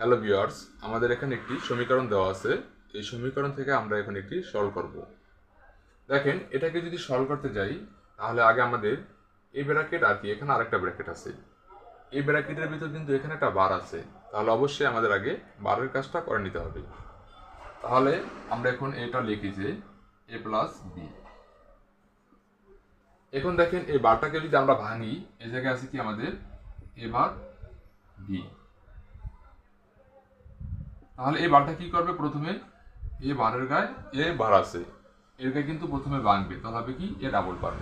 Hello viewers, আমাদের এখানে একটি সমীকরণ দেওয়া আছে। এই সমীকরণ থেকে আমরা এখন একটি সলভ করব। দেখেন, এটাকে যদি সলভ করতে যাই, তাহলে আগে আমাদের এই ব্র্যাকেট আর কি, এখানে আরেকটা ব্র্যাকেট আছে। এই ব্র্যাকেটের ভিতর কিন্তু এখানে একটা বার আছে। তাহলে অবশ্যই আমাদের আগে বারের কাজটা করে নিতে হবে। তাহলে আমরা এখন এটা লিখি যে এ প্লাস বি। এখন দেখেন, এই বারটাকে যদি আমরা ভাঙি এই জায়গায় আছে কি আমাদের? A bar B. তাহলে এই বারটা কি করবে প্রথমে? এ বারের গায়ে এ বার আছে। এর গায়ে কিন্তু প্রথমে ভাঙবে তাহলে হবে কি? এ ডাবল বার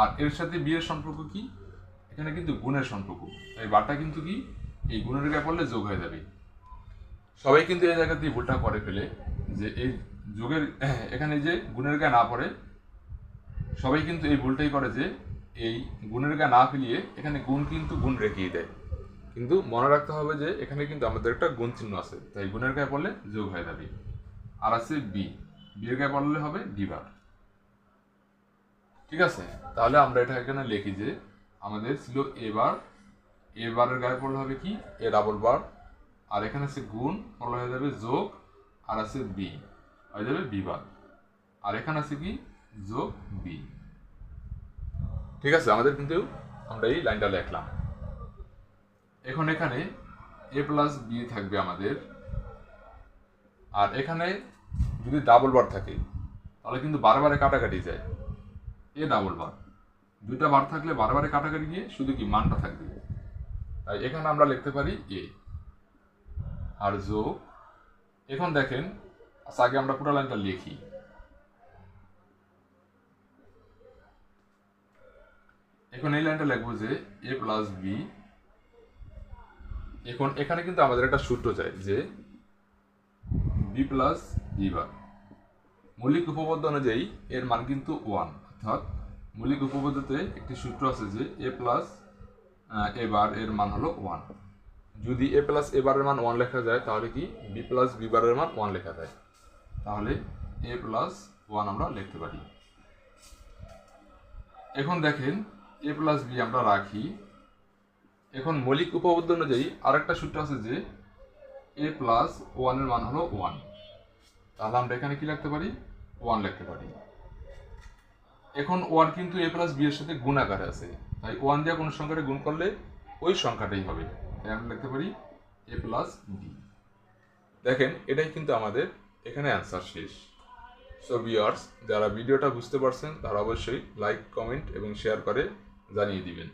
আর এর সাথে বিয়ের সম্পর্ক কি? এখানে কিন্তু গুণের সম্পর্ক। এই বারটা কিন্তু কি? এই গুণের গায়ে পড়লে যোগ হয়ে যাবে। সবাই কিন্তু এই জায়গা দিয়ে ভুলটা করে ফেলে যে এই যোগের এখানে যে গুণের গায়ে না পড়ে সবাই কিন্তু এই ভুলটাই করে যে এই গুণের গায়ে না ফেলিয়ে এখানে গুণ কিন্তু গুণ রেখেই দেয়। কিন্তু মনে রাখতে হবে যে এখানে কিন্তু আমাদের একটা গুণ চিহ্ন আছে। তাই গুণের গায়ে পড়লে যোগ হয়ে যাবে আর আছে বি। বি এর গায়ে পড়লে হবে ডিভার ঠিক আছে? তাহলে আমরা এটা এখানে লিখি যে আমাদের ছিল এ বার। এ বারের গায়ে পড়লে হবে কি? এ ডাবল বার আর এখানে আছে গুণ, পড়লে হয়ে যাবে যোগ। আর আছে বি। হয়ে যাবে বি বার। আর এখানে আছে কি? যোগ বি। ঠিক আছে? আমাদের কিন্তু আমরা এই লাইনটা লিখলাম। এখন এখানে এ প্লাস বি থাকবে আমাদের। আর এখানে যদি ডাবল বার থাকে, তাহলে কিন্তু বারবারে কাটাকাটি যায়। এ ডাবল বার দুইটা বার থাকলে বারবারে কাটাকাটি গিয়ে শুধু কি মানটা থাকবে। তাই এখানে আমরা লিখতে পারি এ আর জো এখন দেখেন আচ্ছা আগে আমরা পুরো লাইনটা লিখি। এখন এই লাইনটা লিখব যে এ প্লাস বি এখন এখানে কিন্তু আমাদের একটা সূত্র চাই যে বি প্লাস বি বার মৌলিক উপপাদ্য অনুযায়ী এর মান কিন্তু ওয়ান অর্থাৎ মৌলিক উপপাদ্যতে একটি সূত্র আছে যে এ প্লাস এ বার এর মান হলো ওয়ান যদি এ প্লাস এ বারের মান ওয়ান লেখা যায়, তাহলে কি বি প্লাস বি বারের মান ওয়ান লেখা যায়? তাহলে এ প্লাস ওয়ান আমরা লিখতে পারি। এখন দেখেন এ প্লাস বি আমরা রাখি। এখন মৌলিক উপপাদ্য অনুযায়ী আরেকটা সূত্র আছে যে এ প্লাস ওয়ানের মান হলো ওয়ান তাহলে আমরা এখানে কি লিখতে পারি? ওয়ান লিখতে পারি। এখন ওয়ান কিন্তু এ প্লাস বি এর সাথে গুণ আকারে আছে। তাই ওয়ান দিয়ে কোনো সংখ্যাটা গুণ করলে ওই সংখ্যাটাই হবে। তাই আমরা লিখতে পারি এ প্লাস বি দেখেন, এটাই কিন্তু আমাদের এখানে অ্যান্সার শেষ। সো ভিউয়ার্স যারা ভিডিওটা বুঝতে পারছেন, তারা অবশ্যই লাইক কমেন্ট এবং শেয়ার করে জানিয়ে দিবেন।